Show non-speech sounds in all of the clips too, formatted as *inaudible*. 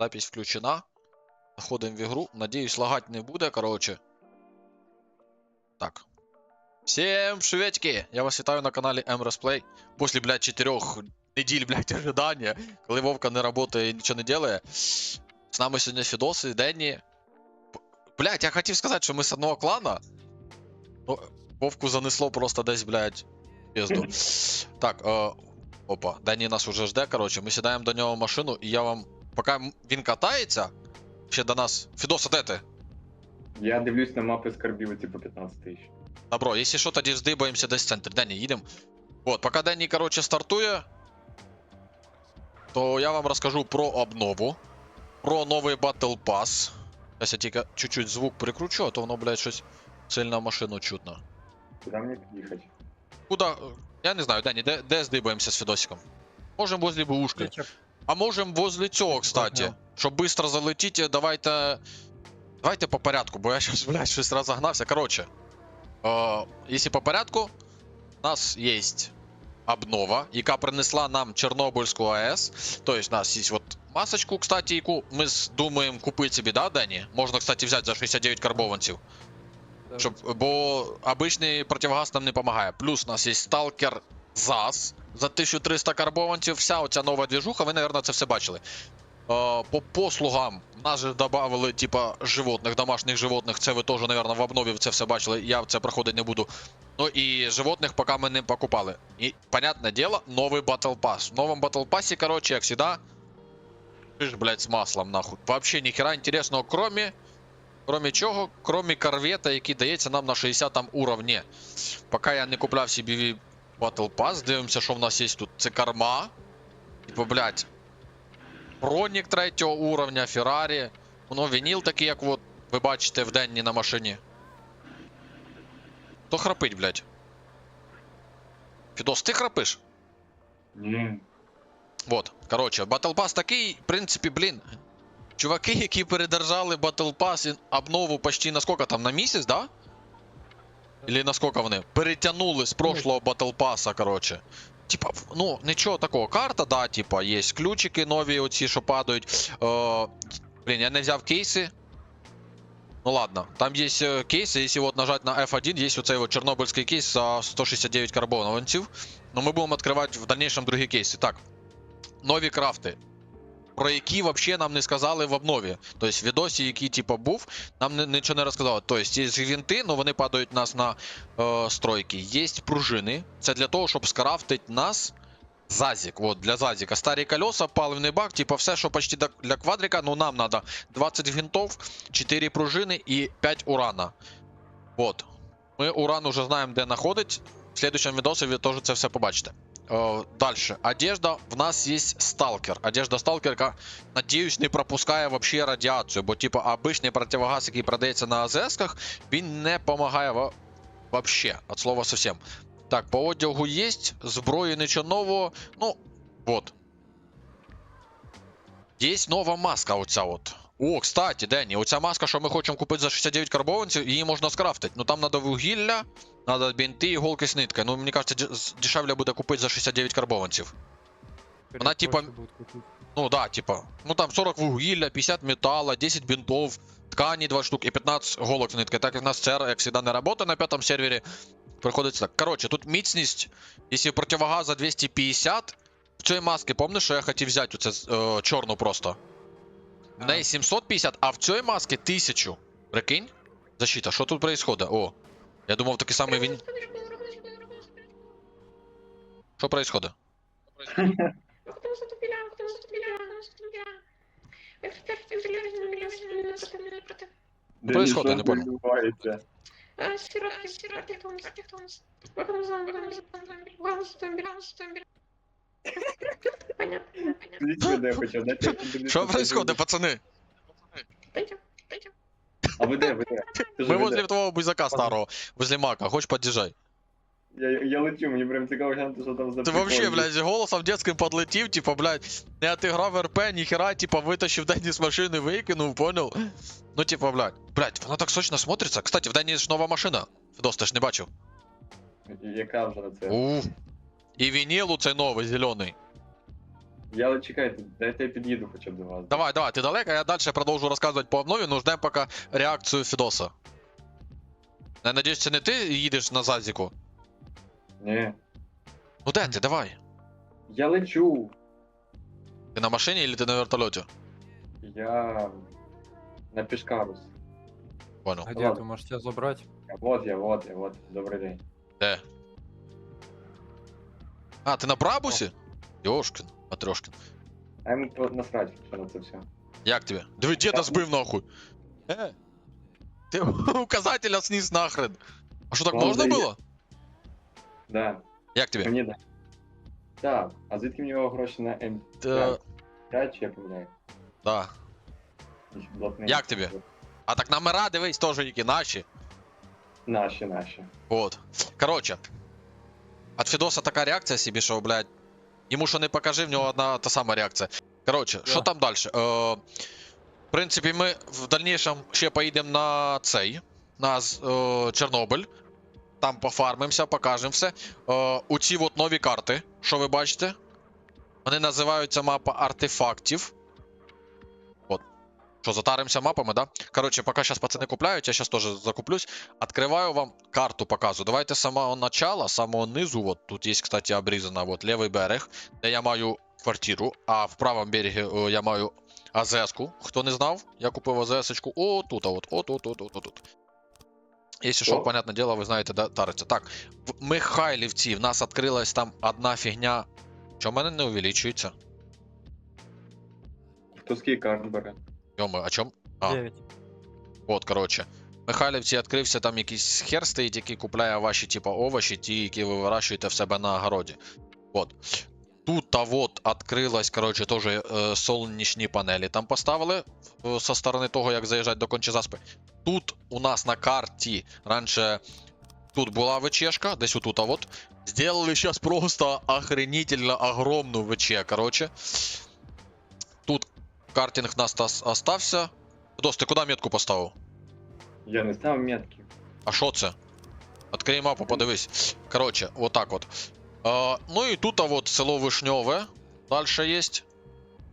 Запись включена. Заходимо в ігру. Надіюсь, лагать не буде, коротше. Так. Всем приветики! Я вас вітаю на каналі Emrosplay. После, блядь, 4 неділь, блядь, ожидання, коли Вовка не работає і нічого не делає. З нами сьогодні Фідоси, Денні. П- Блядь, я хотів сказати, що ми з одного клана. Ну, Вовку занесло просто десь, блядь, пізду. *clears throat* Так, е, опа, Денні нас уже жде, коротше. Ми сідаємо до нього в машину, і я вам. Поки м- він катається, ще до нас. Фідоса, де ти? Я дивлюсь на мапи скарбів, типу 15 тисяч. Добро, якщо що, тоді здибаємося десь в центр. Денні, їдемо. От, поки Денні, коротше, стартує, то я вам розкажу про обнову, про новий Battle Pass. Зараз я тільки чуть-чуть звук прикручу, а то воно, блядь, щось сильно машину чутно. Куди мені під'їхати? Куда? Я не знаю, Денні, де, де здибаємося з Фідосиком? Можемо возле бушки. А можем возле цього, кстати. Щоб быстро залетіти, давайте. Давайте по порядку, бо я щас, *laughs* блядь, щось розогнався. Короче. Е, якщо по порядку, у нас є обнова, яка принесла нам Чорнобильську АЕС. Тобто, у нас є от масочку, кстати, яку ми думаємо купити собі, да, Дані? Можна, кстати, взяти за 69 карбованців. Щоб, бо обичний противогаз нам не допомагає. Плюс у нас є Stalker ЗАС за 1300 карбованців. Вся оця нова двіжуха, ви, мабуть, це все бачили. Е, по послугам нас же додали, типа, животних, домашніх животних. Це ви теж, мабуть, в обнові це все бачили. Я це проходити не буду. Ну і животних поки ми не покупали. І, понятне діло, новий Battle Pass. В новому Battle Pass, короче, як всегда, ж, блядь, з маслом, нахуй. Вообще ніхера інтересного, кроме Кроме чого, кроме корвета, який дається нам на 60 уровні. Поки я не купляв собі Battle Pass, дивимося, що в нас є тут. Це карма. Типу, блядь. Бронік третього уровня, Феррарі. Воно вініл такий, як от ви бачите в денні на машині. Хто храпить, блядь? Фідос, ти храпиш? Ну, Вот, короче, Battle Pass такий, в принципі, блін. Чуваки, які передержали Battle Pass і обнову почти на сколько там, на місяць, да? Или на сколько вони? Перетягнули з прошлого Pass, короче. Типа, ну, нічого такого. Карта, да, типа, є ключики нові, оці, що падають. Е, блін, я не взяв кейси. Ну ладно, там є е, кейси, якщо от нажать на F1, є оцей от чорнобильський кейс за 169 карбонованців. Но ми будемо відкривати в дальнейшем другі кейси. Так, нові крафти. Про які взагалі нам не сказали в обнові. Тобто відосі, який типу, був, нам нічого не розказали. Тобто є гвинти, але вони падають нас на е, стройки. Є пружини. Це для того, щоб скрафтити нас зазік. Вот, для зазіка. Старі колеса, паливний бак, типу все, що почти для квадрика, ну нам треба 20 гвинтов, 4 пружини і 5 урана. Вот. Ми уран уже знаємо, де знаходить. В следующем відосі ви теж це все побачите. Э, дальше. Одежда. В нас есть сталкер. Одежда сталкерка, надіюсь, не пропускає вообще радіацію, бо, типу, обичний противогаз, який продається на АЗС-ках, він не во... вообще, от слова совсем. Так, по одягу є, зброї нічого нового. Ну, вот. Є нова маска, оця от. О, кстати, Денні, оця маска, що ми хочемо купити за 69 карбованців, її можна скрафтити. Ну там треба вугілля, Надо бінти, іголки з ниткою. Ну, мені кажется, дешевле буде купити за 69 карбованців. Вона, типа, Ну да, типа. Ну там 40 вугілля, 50 металла, 10 бинтов, ткани 2 штук і 15 голок з ниткою. Так як в нас CR, як завжди, не працює на п'ятому сервері, приходиться так. Короче, тут міцність, якщо противогаза 250, в цій маски, помниш, що я хотів взяти оце е, чорну просто? В неї 750, а в цій маски 1000. Прикинь? Защита, що тут происходит? О, я думав, такий самий він. Що происходит? Происходит, не понял. А, сфера, сфера, тектонус, тектонус. Вагон зомби, вагон зомби, вагон зомби, вагон зомби. Понятно, понятно. Скажіть сюди, я хочу, дайте я подивлюсь, Що що происходит, це пацани? Пойдем, пойдем. буде. А ви де, ви де? Скажи, Мы ви возле де? твоего бузака старого, возле мака, хочешь подъезжай? Я, я лечу, мені прям цікаво глянути, що там за Ты вообще, блядь, голосом детским подлетів, типа, блядь, не отыграв РП, ніхера, типа, вытащив Дэнни с машины, выкинул, понял? Ну, типа, блядь, блядь, вона так сочно смотрится. Кстати, в Дэнни ж нова машина. Федос, ти ж не бачив? Яка вже на це? У. І вінілу цей новий, зелений. Я чекайте, дайте я під'їду хоча б до вас. Давай, давай, ти далеко, я далі продовжу розказувати по обнові, но ждемо поки реакцію Фідоса. Я надіюсь, це не ти їдеш на Зазіку? Ні. Ну де ти, давай. Я лечу. Ти на машині чи ти на вертольоті? Я на пішкарус. Понял. Где Ладно. ты можешь тебя забрать? Вот я, вот я, вот. Добрий день. Де? А, ти на Брабусі? Йошкін, Матрьошкін. А йому по- насрать, на це все. Як тобі? Диви, діда збив нахуй. Е. Ти *laughs* указателя сніс нахрен. А що так Ну, можна да було? Да, Як тобі? мені да. Так, а звідки в нього гроші на М5? Е, 5 чи я помиляю? да. Блатний. Як тобі? А так номера дивись теж які наші. Наші, наші. Вот. Короче. От Фідоса така реакція собі, що, блядь. Йому що не покажи, в нього одна та сама реакція. Короче, що там далі? Е, в принципі, ми в дальнішому ще поїдемо на цей, на е, Чорнобиль. Там пофармимося, покажемо все. Е, у ці от нові карти, що ви бачите, вони називаються мапа артефактів. От. Що, затаримося мапами, да? Короче, поки зараз пацани купляють, я зараз теж закуплюсь. Открываю вам карту, показую. Давайте з самого начала, з самого низу, вот тут є, кстати, обрізана вот лівий берег, де я маю квартиру, а в правому берегі е, я маю АЗС-ку. Хто не знав, я купив АЗС-очку. О, тут, а от, от, от, от, от, от, от. Якщо що, О. понятне діло, ви знаєте, де. Так, в Михайлівці в нас відкрилась там одна фігня. Що в мене не увеличується? Хто скільки карт бере? Йоми, а чом? А. 9. От, коротше. Михайлівці відкрився там якийсь хер стоїть, який купляє ваші, типа, овочі, ті, які ви вирощуєте в себе на огороді. От. Тут та вот відкрилась, коротше, теж е, сонячні панелі там поставили е, со сторони того, як заїжджати до Кончезаспи. Тут у нас на карті раніше тут була ВЧшка, десь отут, а вот. Сделали сейчас просто охренительно огромну ВЧ, короче. Тут картинг у нас тас- остався. Дос, ти куди метку поставив? Я не ставив метки. А що це? Открий мапу, подивись. Короче, вот так вот. А, ну і тут а вот село Вишньове. Дальше є.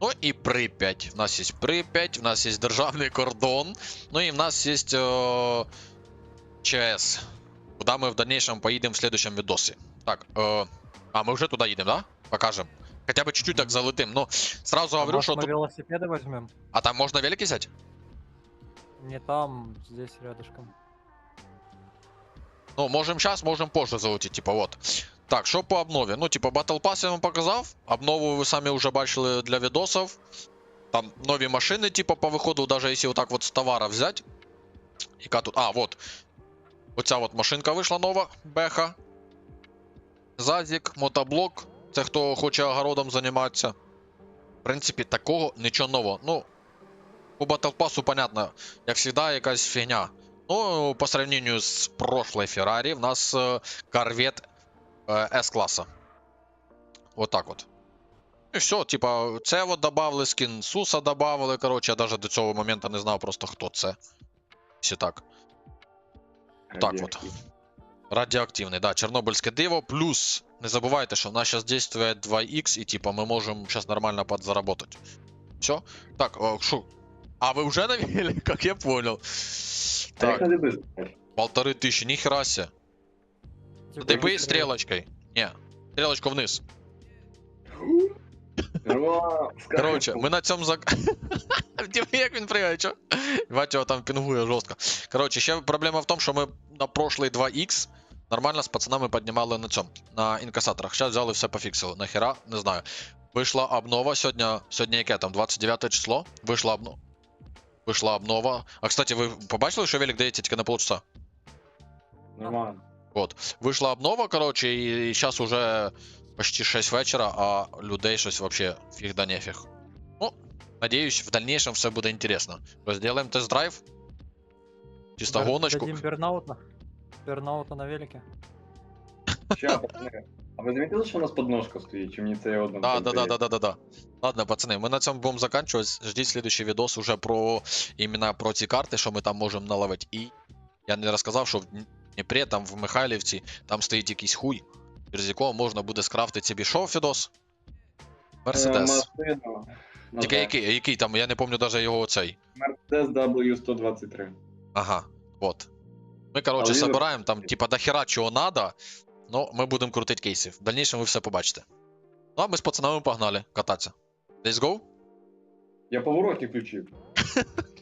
Ну і Прип'ять. В нас є Прип'ять, в нас є державний кордон. Ну і в нас є е, ЧС. Куда ми в дальнейшем поїдемо в следующем відосі. Так, е, а ми вже туди їдемо, да? Покажемо. Хоча б чуть-чуть так залетим. Ну, сразу А говорю, может, що мы тут. велосипеды возьмем? А там можна велики взяти? Не там, здесь рядышком. Ну, можем сейчас, можем позже залетіти, типа, вот. Так, що по обнові? Ну, типа, Battle Pass я вам показав. Обнову ви самі вже бачили для відосів. Там нові машини, типа, по виходу, даже якщо отак вот з товара взяти. Яка тут. А, вот. Оця от машинка вийшла нова, Беха. Зазік, мотоблок. Це хто хоче огородом займатися. В принципі, такого нічого нового. Ну, по Battle понятно, як завжди, якась фігня. Ну, по сравнению с прошлой Ferrari, в нас э, корвет э, S-класса. Вот так вот. І все, типа, це от добавили скін Суса добавили. Короче, я даже до цього моменту не знав просто хто це. Якщо так. Так от. Радіоактив. Радіоактивний, да, Чорнобильське диво. Плюс, не забувайте, що в нас зараз дійствує 2х, і типа ми можемо зараз нормально подзаработать. Все? Так, о, шо? А ви вже навели, как *laughs* я понял. А як Так, на дебис? полторы тысячи, нихера себе. Типа, Дыби быстрее. стрелочкой. Не, стрелочку вниз. Ура, з Короче, кайфом. ми на цьому зак... *laughs* Диви, як він пригає, чо? Бать його там пінгує жорстко. Короче, ще проблема в тому, що ми на прошлий 2х нормально з пацанами піднімали на цьому, на інкасаторах. Зараз взяли все пофіксили. Нахера, не знаю. Вийшла обнова сьогодні. Сьогодні яке там? 29 число. Вийшла обнова. Вийшла обнова. А кстати, ви побачили, що велик дається тільки на полчаса? Нормально. Вийшла обнова, коротше, і зараз уже почти 6 вечора, а людей щось вообще фіг да нефіг. Ну, надіюсь, в дальнейшем все буде інтересно. Розділимо тест-драйв. Чисто гоночку. Бернаута. На велике. Ща, пацани. А ви замітили, що у нас подножка стоїть? Чи мені це одно? Да, да, да, да, да, да, да. Ладно, пацани, ми на цьому будемо заканчувати. Ждіть следующий відос уже про іменно про ці карти, що ми там можемо наловити. І я не розказав, що в Дніпрі, там в Михайлівці, там стоїть якийсь хуй, через якого можна буде скрафтити собі шо, Фідос? Мерседес. Машина. Тільки який, який там, я не пам'ятаю навіть його оцей. Mercedes W123. Ага, от. Ми, коротше, він- собираємо там, типа, дохера чого надо, ну, ми будемо крутити кейси. В дальнейшем ви все побачите. Ну, а ми з пацанами погнали кататися. Let's go? Я поворотник включив. *laughs*